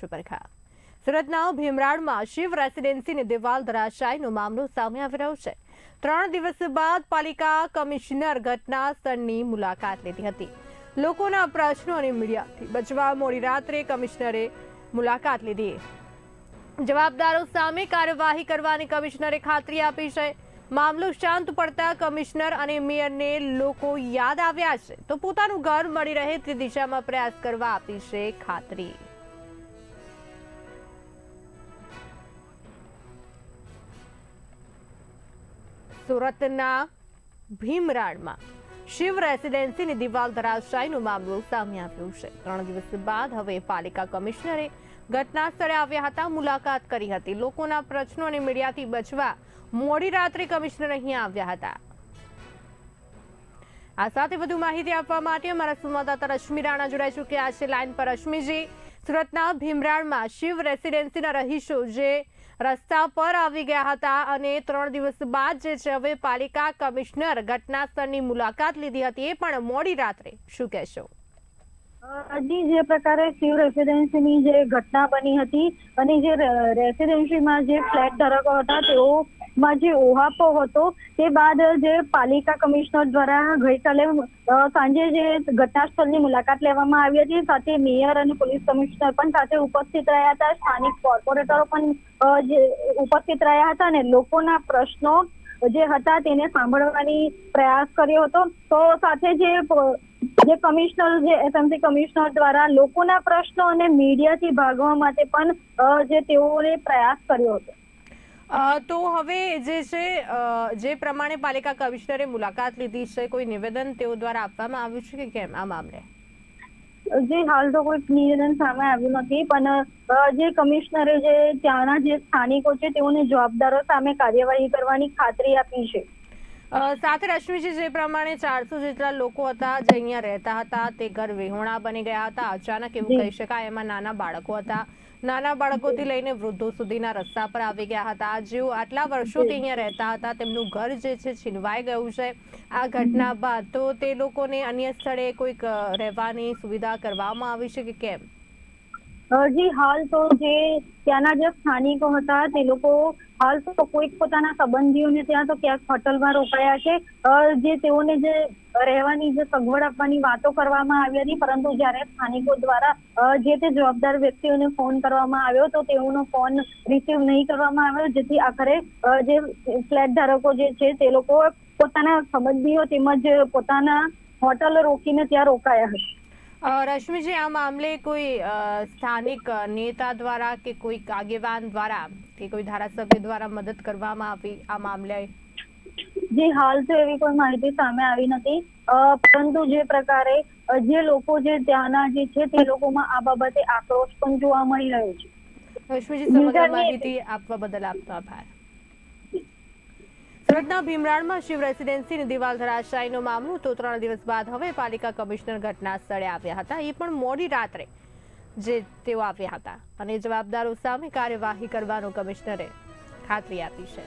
સુપરખા સુરતના ભીમરાડમાં શિવ રેસિડેન્સીની દિવાલ ધરાશાયનો મામલો સામે આવી રહ્યો છે. ત્રણ દિવસ બાદ પાલિકા કમિશનર ઘટના સ્થળની મુલાકાત લીધી હતી. લોકોના પ્રશ્નો અને મીડિયાથી બચવા મોડી રાત્રે કમિશનરે મુલાકાત લીધી. જવાબદારો સામે કાર્યવાહી કરવાની કમિશનરે ખાતરી આપી છે. મામલો શાંત પડતા કમિશનર અને મેયરને લોકો યાદ આવ્યા છે. તો પોતાનું ઘર મળી રહે તે દિશામાં પ્રયાસ કરવા આપી છે ખાતરી. સુરતના ભીમરાડમાં શિવ રેસિડેન્સીની દિવાલ ધરાશાયનો મામલો સામે આવ્યો છે. ત્રણ દિવસ બાદ હવે પાલિકા કમિશનરે ઘટના સ્થળે આવ્યા હતા, મુલાકાત કરી હતી. લોકોના પ્રશ્નો અને મીડિયાથી બચવા મોડી રાત્રે કમિશનર અહીં આવ્યા હતા. આ સાથે વધુ માહિતી આપવા માટે અમારા સંવાદદાતા રશ્મિ રાણા જોડાઈ ચૂક્યા છે. લાઈન પર રશ્મિજી સુરતના ભીમરાડમાં શિવ રેસિડેન્સીના રહીશો જે રસ્તા પર આવી ગયા હતા અને ત્રણ દિવસ બાદ જે છે હવે પાલિકા કમિશનર ઘટનાસ્થળની મુલાકાત લીધી હતી એ પણ મોડી રાત્રે. શું કહેશો? હજી જે પ્રકારે શિવ રેસિડેન્સીની જે ઘટના બની હતી અને જે રેસિડેન્સીમાં જે ફ્લેટ ધારકો હતા તેઓમાં જે ઓહાપો હતો, તે બાદ જે પાલિકા કમિશનર દ્વારા ગઈકાલે સાંજે જે ઘટના સ્થળની મુલાકાત લેવામાં આવી હતી, સાથે મેયર અને પોલીસ કમિશનર પણ સાથે ઉપસ્થિત રહ્યા હતા. સ્થાનિક કોર્પોરેટરો પણ ઉપસ્થિત રહ્યા હતા અને લોકોના પ્રશ્નો જે હતા તેને સાંભળવાની પ્રયાસ કર્યો હતો. તો સાથે જે જે કમિશનર, જે એસએમસી કમિશનર દ્વારા લોકોના પ્રશ્નો અને મીડિયાથી ભાગવા માટે પણ જે તેઓએ પ્રયાસ કર્યો હતો. તો હવે જે છે જે પ્રમાણે પાલિકા કમિશનરે મુલાકાત લીધી છે, કોઈ નિવેદન તેઓ દ્વારા આપવામાં આવ્યું છે કે કેમ આ મામલે? જે, હાલ તો કોઈ નિવેદન સામે આવ્યું નથી, પણ જે કમિશનરે જે ત્યાંના જે સ્થાનિકો છે, તેઓને જવાબદારો સામે કાર્યવાહી કરવાની ખાતરી આપી છે. સાથે રશ્મિજી જે પ્રમાણે ચારસો જેટલા લોકો હતા જે અહીંયા રહેતા હતા તે ઘર વિહોણા બની ગયા હતા. અચાનક એવું કહી શકાય એમાં નાના બાળકો હતા. નાના બાળકોથી લઈને વૃદ્ધો સુધીના રસ્તા પર આવી ગયા હતા. જેઓ આટલા વર્ષોથી અહીંયા રહેતા હતા તેમનું ઘર જે છે છીનવાઈ ગયું છે. આ ઘટના બાદ તો તે લોકોને અન્ય સ્થળે કોઈક રહેવાની સુવિધા કરવામાં આવી છે કે કેમ? જી, હાલ તો જે ત્યાંના જે સ્થાનિકો હતા, તે લોકો હાલ તો કોઈક પોતાના સંબંધીઓને ત્યાં તો ક્યાંક હોટલમાં રોકાયા છે. જે તેઓને જે રહેવાની જે સગવડ આપવાની વાતો કરવામાં આવી હતી, પરંતુ જ્યારે સ્થાનિકો દ્વારા જે તે જવાબદાર વ્યક્તિઓને ફોન કરવામાં આવ્યો, તો તેઓનો ફોન રિસીવ નહીં કરવામાં આવ્યો, જેથી આખરે જે ફ્લેટ ધારકો જે છે, તે લોકો પોતાના સંબંધીઓ તેમજ પોતાના હોટલ રોકીને ત્યાં રોકાયા હતા. રશ્મિજી આ મામલે કોઈ સ્થાનિક નેતા દ્વારા કે કોઈ આગેવાન દ્વારા કે કોઈ ધારાસભ્ય દ્વારા મદદ કરવામાં આવી આ મામલે? જી હાલ તો એવી કોઈ માહિતી સામે આવી નથી. પરંતુ જે પ્રકારે જે લોકો જે ત્યાંના જે છે તે લોકોમાં આ બાબતે આક્રોશ પણ જોવા મળી રહ્યો છે. રશ્મિજી સમગ્ર માહિતી આપવા બદલ આપનો આભાર. સુરતના ભીમરાડમાં શિવ રેસિડેન્સીની દિવાલ ધરાશાયનો મામલો. તો ત્રણ દિવસ બાદ હવે પાલિકા કમિશનર ઘટના સ્થળે આવ્યા હતા. એ પણ મોડી રાત્રે જે તેઓ આવ્યા હતા. અને જવાબદારો સામે કાર્યવાહી કરવાનો કમિશનરે ખાતરી આપી છે.